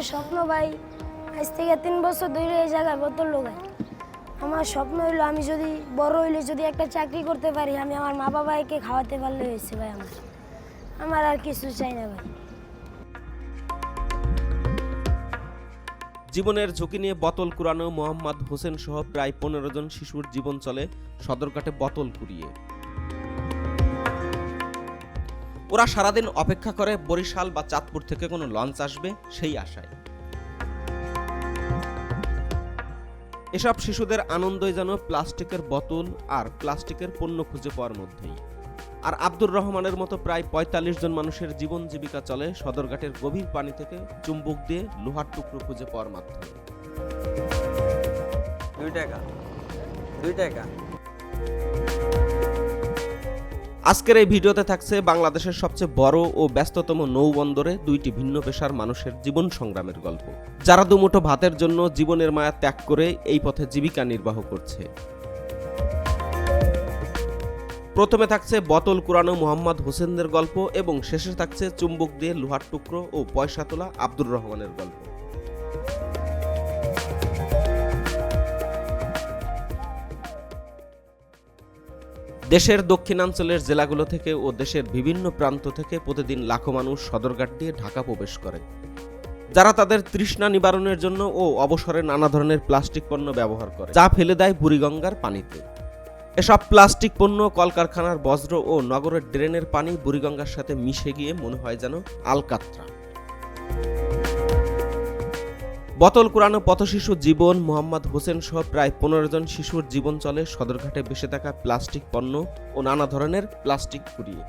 জীবনের স্বপ্ন ভাই, আজ থেকে তিন বছর ধরে এই জায়গায় বোতল লোগাই। আমার স্বপ্ন হইল আমি যদি বড় হইলে যদি একটা চাকরি করতে পারি, আমি আমার মা বাবাকে খাওয়াতে পারলে হয়েছে ভাই আমার। আমার আর কিছু চাই না ভাই। জীবনের ঝুঁকি নিয়ে বোতল কুড়ানো মোহাম্মদ হোসেন সহ প্রায় পনেরো জন শিশুর জীবন চলে সদরঘাটে বোতল কুড়িয়ে। ওরা সারাদিন অপেক্ষা করে বরিশাল বা চাঁদপুর থেকে কোনো লঞ্চ আসবে, সেই আশায়। এসব শিশুদের আনন্দই যেন প্লাস্টিকের বোতল আর প্লাস্টিকের পণ্য খুঁজে পাওয়ার মধ্যেই। আর আব্দুর রহমানের মতো প্রায় পঁয়তাল্লিশ জন মানুষের জীবন জীবিকা চলে সদরঘাটের গভীর পানি থেকে চুম্বক দিয়ে লোহার টুকরো খুঁজে পাওয়ার মাধ্যমে। দুই টাকা। দুই টাকা। আজকের এই ভিডিওতে থাকছে বাংলাদেশের সবচেয়ে বড় ও ব্যস্ততম নৌবন্দরে দুইটি ভিন্ন পেশার মানুষের জীবন সংগ্রামের গল্প। যারা দুমুঠো ভাতের জন্য জীবনের মায়া ত্যাগ করে এই পথে জীবিকা নির্বাহ করছে। প্রথমে থাকছে বতল কুরানো মোহাম্মদ হোসেনদের গল্প এবং শেষে থাকছে চুম্বক দিয়ে লোহার টুকরো ও পয়সা তোলা আব্দুর রহমানের গল্প। দেশের দক্ষিণাঞ্চলের জেলাগুলো থেকে ও দেশের বিভিন্ন প্রান্ত থেকে প্রতিদিন লাখো মানুষ সদরঘাট দিয়ে ঢাকা প্রবেশ করে। যারা তাদের তৃষ্ণা নিবারণের জন্য ও অবসরে নানা ধরনের প্লাস্টিক পণ্য ব্যবহার করে, যা ফেলে দেয় বুড়িগঙ্গার পানিতে। এসব প্লাস্টিক পণ্য কলকারখানার বজ্র ও নগরের ড্রেনের পানি বুড়িগঙ্গার সাথে মিশে গিয়ে মনে হয় যেন আলকাত্রা। বোতল কুরানো পথশিশু জীবন মোহাম্মদ হোসেন সহ প্রায় পনেরো জন শিশুর জীবন চলে সদরঘাটে বেসে থাকা প্লাস্টিক পণ্য ও নানা ধরনের প্লাস্টিক কুড়িয়ে।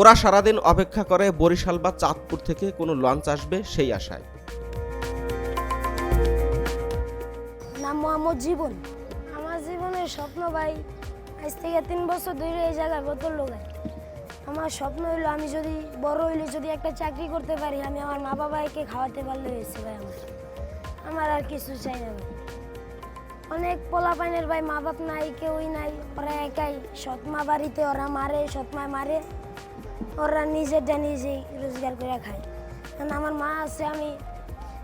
ওরা সারাদিন অপেক্ষা করে বরিশাল বা চাঁদপুর থেকে কোনো লঞ্চ আসবে সেই আশায়। নাম মোহাম্মদ জীবন। আমার জীবনের স্বপ্ন ভাই, আজ থেকে তিন বছর ধরে এই জায়গায় বোতল লোগাই। আমার স্বপ্ন হইল আমি যদি বড় হইলে যদি একটা চাকরি করতে পারি, আমি আমার মা বাবাকে খাওয়াতে পারলে হয়েছে ভাই আমার। আমার আর কিছু চাই না। অনেক পোলা পাইনের ভাই মা বাপ নাই, কেউই নাই, ওরা একাই। সৎমা বাড়িতে ওরা মারে সৎমায় মারে, ওরা নিজেরটা নিজেই রোজগার করে খায়। কারণ আমার মা আছে, আমি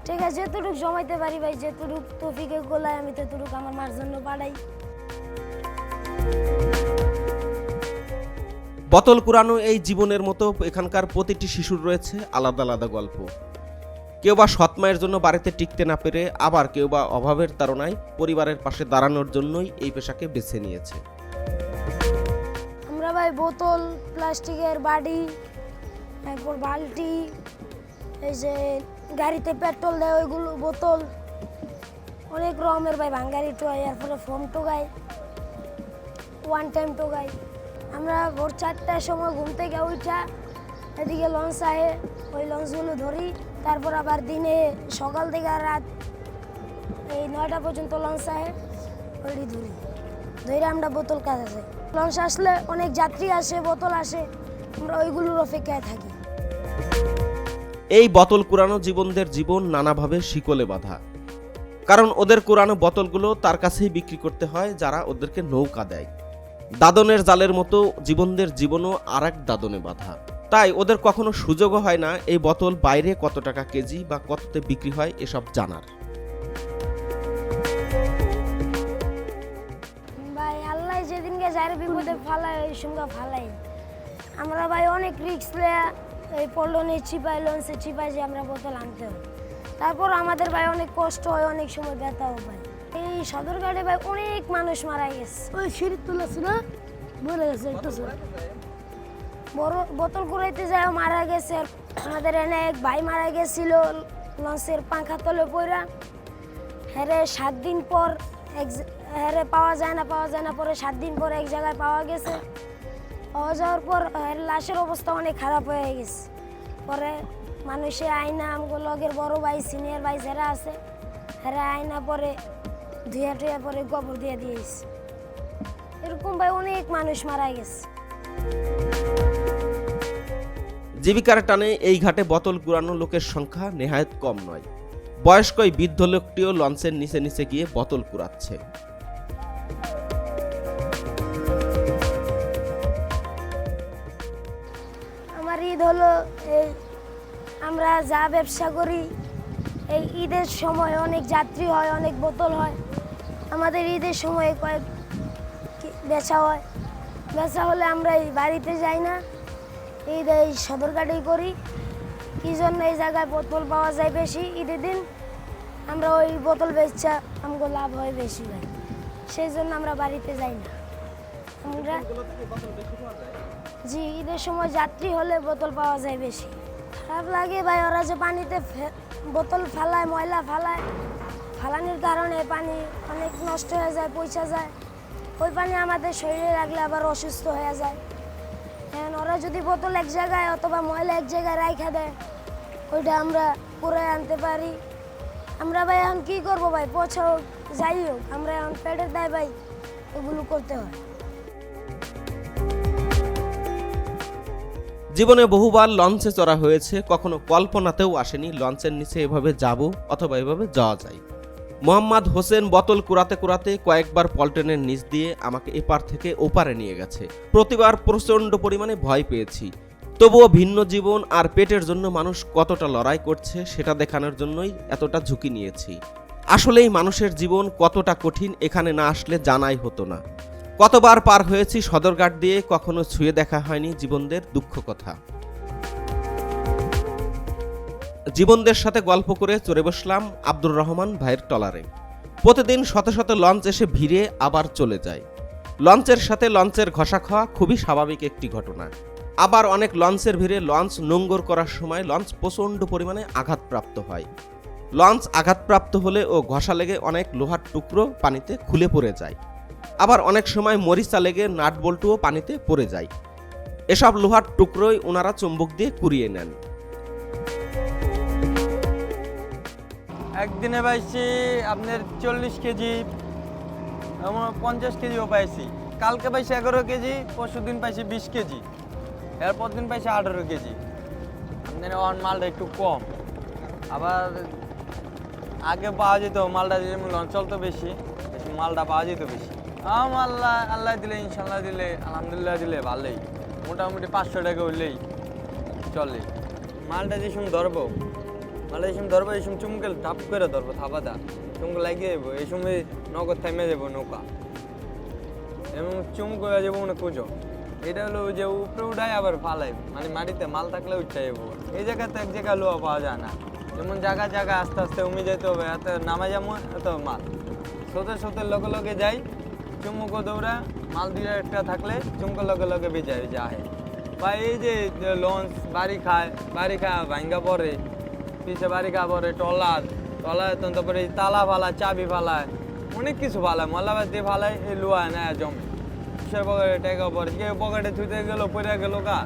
ঠিক আছে, যেতটুকু জমাইতে পারি ভাই, যেতটুকু তফিকে গোলায় আমি ততটুকু আমার মার জন্য পাঠাই বোতল কুরানো এই জীবনের মতো এখানকার প্রতিটি শিশুর রয়েছে আলাদা আলাদা গল্প। কেউ বা সৎ মায়ের জন্য বাড়িতে টিকতে না পেরে আবার কেউ বা অভাবের তাড়নায় পরিবারের পাশে দাঁড়ানোর জন্যই এই পেশাকে বেছে নিয়েছে। আমরা ভাই বোতল, প্লাস্টিকের বাড়ি তারপর বালতি, এই যে গাড়িতে পেট্রোল দেয় ওইগুলো বোতল, অনেক রকমের ভাই ভাঙ্গারি টোয়াই এরপরে ফোম টোগাই ওয়ান টাইম টোগাই আমরা ভোর চারটার সময় ঘুম থেকে উঠা, এদিকে লঞ্চ আহে, ওই লঞ্চগুলো ধরি। তারপর আবার দিনে সকাল থেকে রাত এই নয়টা পর্যন্ত লঞ্চ আহে। ওইটি ধরি ধরে আমরা বোতল কাজে যাই লঞ্চ আসলে অনেক যাত্রী আসে, বোতল আসে, আমরা ওইগুলোর অপেক্ষায় থাকি। এই বোতল কুরানো জীবনদের জীবন নানাভাবে শিকলে বাঁধা। কারণ ওদের কুরানো বোতলগুলো তার কাছেই বিক্রি করতে হয়, যারা ওদেরকে নৌকা দেয়। দাদনের জালের মতো জীবনদের জীবনও আর এক দাদনে বাঁধা। তাই ওদের কখনো সুযোগও হয় না এই বোতল বাইরে কত টাকা কেজি বা কততে বিক্রি হয় এসব জানার। ভাই আল্লাহ যেদিনকে যার বিপদে ফালায় ওই সঙ্গে ফালাই। আমরা ভাই অনেক রিক্স নেয়া এই পল্লনে চিপাই লঞ্চে চিপাই যে আমরা বোতল আনতে হয়। তারপর আমাদের ভাই অনেক কষ্ট হয় অনেক সময় ব্যথাও পায়। এই সদরঘাটে ভাই অনেক মানুষ মারা গেছে। ওই সিঁড়ি তুলেছে না মরে গেছে একটু বোতল কুড়াইতে যায় মারা গেছে। আমাদের এনে এক ভাই মারা গেছিল, লঞ্চের পাঙ্খা তলে পড়া হেরে সাত দিন পর এক হ্যারে পাওয়া যায় না, পাওয়া যায় না, পরে সাত দিন পর এক জায়গায় পাওয়া গেছে। পাওয়া যাওয়ার পর লাশের অবস্থা অনেক খারাপ হয়ে গেছে। পরে মানুষে আয়না, আমগো লগের বড় ভাই সিনিয়র ভাই যারা আছে হ্যারে আয়না পরে ধুয়া টুয়া পরে গোবর দিয়ে দিয়েছে। এরকম ভাই অনেক মানুষ মারা গেছে। জীবিকার টানে এই ঘাটে বোতল কুড়ানো লোকের সংখ্যা নেহায়ত কম নয়। বয়স্ক এই বৃদ্ধ লোকটিও লঞ্চের নিচে নিচে গিয়ে বোতল কুড়াচ্ছে। আমার ঈদ হলো এই আমরা যা ব্যবসা করি, এই ঈদের সময় অনেক যাত্রী হয়, অনেক বোতল হয়। আমাদের ঈদের সময় কয়েক বেচা হয়। বেচা হলে আমরা বাড়িতে যাই না। ঈদ এই সদরঘাটেই করি। কি জন্য এই জায়গায় বোতল পাওয়া যায় বেশি? ঈদের দিন আমরা ওই বোতল বেচা আমাকে লাভ হয় বেশি ভাই। সেই জন্য আমরা বাড়িতে যাই না। আমরা জি, ঈদের সময় যাত্রী হলে বোতল পাওয়া যায় বেশি। খারাপ লাগে ভাই, ওরা যে পানিতে বোতল ফালায়, ময়লা ফালায়। ফালানির কারণে পানি অনেক নষ্ট হয়ে যায় পয়সা যায়। ওই পানি আমাদের শরীরে লাগলে আবার অসুস্থ হয়ে যায়। এখন ওরা যদি বোতল এক জায়গায় অথবা ময়লা এক জায়গায় রাইখা দেয়, ওইটা আমরা পুরে আনতে পারি। আমরা ভাই এখন কি করব ভাই? পৌঁছা হোক, যাই হোক, আমরা এখন পেটের দায় ভাই ওগুলো করতে হয়। জীবনে বহুবার লঞ্চে চড়া হয়েছে, কখনো কল্পনাতেও আসেনি, লঞ্চের নিচে এভাবে যাব অথবা এভাবে যাওয়া যায়। মোহাম্মদ হোসেন বোতল কুড়াতে কুড়াতে কয়েকবার পল্টনের নিচ দিয়ে আমাকে এপার থেকে ওপারে নিয়ে গেছে। প্রতিবার প্রচণ্ড পরিমাণে ভয় পেয়েছি। তবুও ভিন্ন জীবন আর পেটের জন্য মানুষ কতটা লড়াই করছে সেটা দেখানোর জন্যই এতটা ঝুঁকি নিয়েছি। আসলেই মানুষের জীবন কতটা কঠিন এখানে না আসলে জানাই হতো না। কতবার পার হয়েছি সদরঘাট দিয়ে কখনো ছুঁয়ে দেখা হয়নি জীবনদের দুঃখ কথা। জীবনদের সাথে গল্প করে চড়ে বসলাম আব্দুর রহমান ভাইয়ের টলারে প্রতিদিন শত শত লঞ্চ এসে ভিড়ে আবার চলে যায়। লঞ্চের সাথে লঞ্চের ঘষা খাওয়া খুবই স্বাভাবিক একটি ঘটনা। আবার অনেক লঞ্চের ভিড়ে লঞ্চ নোঙ্গর করার সময় লঞ্চ প্রচণ্ড পরিমাণে আঘাতপ্রাপ্ত হয়। লঞ্চ আঘাতপ্রাপ্ত হলে ও ঘষা লেগে অনেক লোহার টুকরো পানিতে খুলে পড়ে যায়। আবার অনেক সময় মরিচা লেগে নাট বল্টুও পানিতে পড়ে যায়। এসব লোহার টুকরোই ওনারা চুম্বক দিয়ে কুড়িয়ে নেন। একদিনে পাইছি আপনার চল্লিশ কেজি পঞ্চাশ কেজিও পাইছি। কালকে পাইছি এগারো কেজি পরশু দিন পাইছি বিশ কেজি। এরপর দিন পাইছি আঠারো কেজি। আপনার অন মালটা একটু কম। আবার আগে পাওয়া যেত মালটা যেমন চলতো বেশি বেশি মালটা পাওয়া যেত বেশি। আম আল্লাহ আল্লাহ দিলে ইনশাল্লাহ দিলে, আলহামদুলিল্লাহ দিলে ভালোই। মোটামুটি পাঁচশো টাকা হইলেই চলে। মালটা যে সময় ধরবো মালটা এই সময় ধরবো, এই সময় চুমকেল টাপ করে ধরবো, থাপা দা। চুমকে লাগিয়ে যাব এই সময় নগদ থামে যাব নৌকা। এবং চুম করে যাব মানে কুজো। এটা হলো যে উপরে উঠায় আবার ফালাই মানে মাটিতে মাল থাকলে উঠতে যাব এই জায়গাতে এক জায়গায় লোহা পাওয়া যায় না। যেমন জায়গা জায়গা আস্তে আস্তে উমে যেতে হবে, এত নামা যাব, এত মাল। সোতে সোতে লগে লগে যাই চুমুকো দৌড়া, মাল দিয়ে একটা থাকলে চুমকো লগে লগে বেজায় যায় বা এই যে লঞ্চ, বাড়ি খায় বাড়ি খায়, ভাঙ্গা পরে পিছে বাড়ি কাপড়ে পরে টলার তারপরে এই তালা ফালায় চাবি ফালায় অনেক কিছু ফালায় মল্লাবাদ দিয়ে ফালায় এই লোয়া নেয় জমে। সে পকেটে টেকা পরে কেউ পকেটে থুইতে গেলো পড়ে গেল গা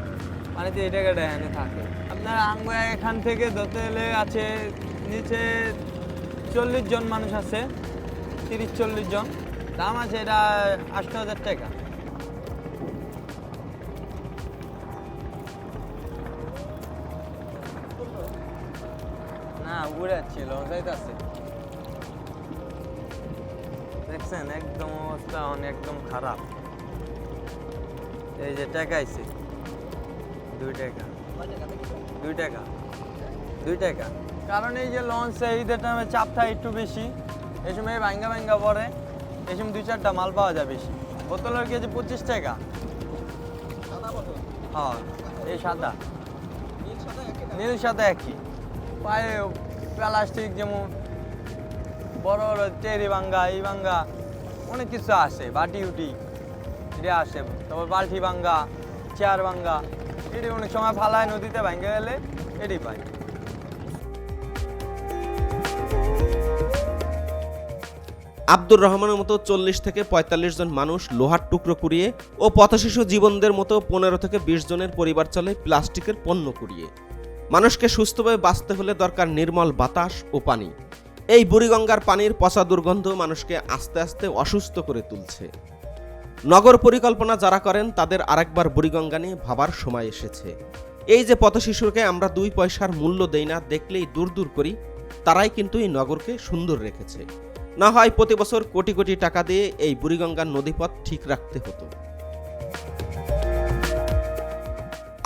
পানিতে এই টাকাটা এনে থাকে। আপনার আঙ্গ এখান থেকে গেলে আছে নিচে চল্লিশ জন মানুষ আছে, তিরিশ চল্লিশ জন। দাম আছে এটা আটশো হাজার টাকা। না উড়াচ্ছিল যাইতাছে দেখছেন একদম অবস্থা অনেক একদম খারাপ। এই যে টাকা আইছে দুই টাকা। দুই টাকা দুই টাকা। কারণ এই যে লঞ্চ ঈদের টাইমে চাপ থাকে একটু বেশি এই সময় ভাঙ্গা ভাঙ্গা পরে এই সময় দুই চারটা মাল পাওয়া যায় বেশি। বোতলের কেজি পঁচিশ টাকা। হ্যাঁ এই সাদা। নীল সাদা একই। পায়ে প্লাস্টিক যেমন বড় বড় চেরি ভাঙ্গা এই ভাঙ্গা অনেক কিছু আসে, বাটি উটি, এটা আসে। তারপর বালটি ভাঙ্গা চেয়ার ভাঙ্গা এটি অনেক সময় ফালায়, নদীতে ভাঙ্গে গেলে এটি পাই আব্দুর রহমানের মতো চল্লিশ থেকে পঁয়তাল্লিশ জন মানুষ লোহার টুকরো কুড়িয়ে ও পথশিশু জীবনদের মতো পনেরো থেকে বিশ জনের পরিবার চলে প্লাস্টিকের পণ্য কুড়িয়ে। মানুষকে সুস্থভাবে বাঁচতে হলে দরকার নির্মল বাতাস ও পানি। এই বুড়িগঙ্গার পানির পচা দুর্গন্ধ মানুষকে আস্তে আস্তে অসুস্থ করে তুলছে। নগর পরিকল্পনা যারা করেন, তাদের আরেকবার বুড়িগঙ্গা নিয়ে ভাবার সময় এসেছে। এই যে পথশিশুকে আমরা দুই পয়সার মূল্য দেই না, দেখলেই দূর দূর করি, তারাই কিন্তু এই নগরকে সুন্দর রেখেছে। না হয় প্রতি বছর কোটি কোটি টাকা দিয়ে এই বুড়িগঙ্গার নদীপথ ঠিক রাখতে হতো।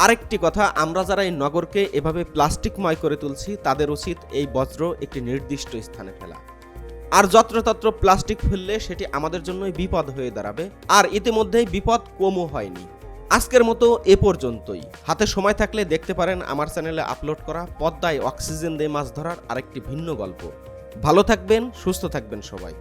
আরেকটি কথা, আমরা যারা এই নগরকে এভাবে প্লাস্টিকময় করে তুলছি, তাদের উচিত এই বজ্র একটি নির্দিষ্ট স্থানে ফেলা। আর যত্রতত্র প্লাস্টিক ফেললে সেটি আমাদের জন্যই বিপদ হয়ে দাঁড়াবে। আর ইতিমধ্যেই বিপদ কমও হয়নি। আজকের মতো এ পর্যন্তই। হাতে সময় থাকলে দেখতে পারেন আমার চ্যানেলে আপলোড করা পদ্মায় অক্সিজেন দিয়ে মাছ ধরার আরেকটি ভিন্ন গল্প। ভালো থাকবেন, সুস্থ থাকবেন সবাই।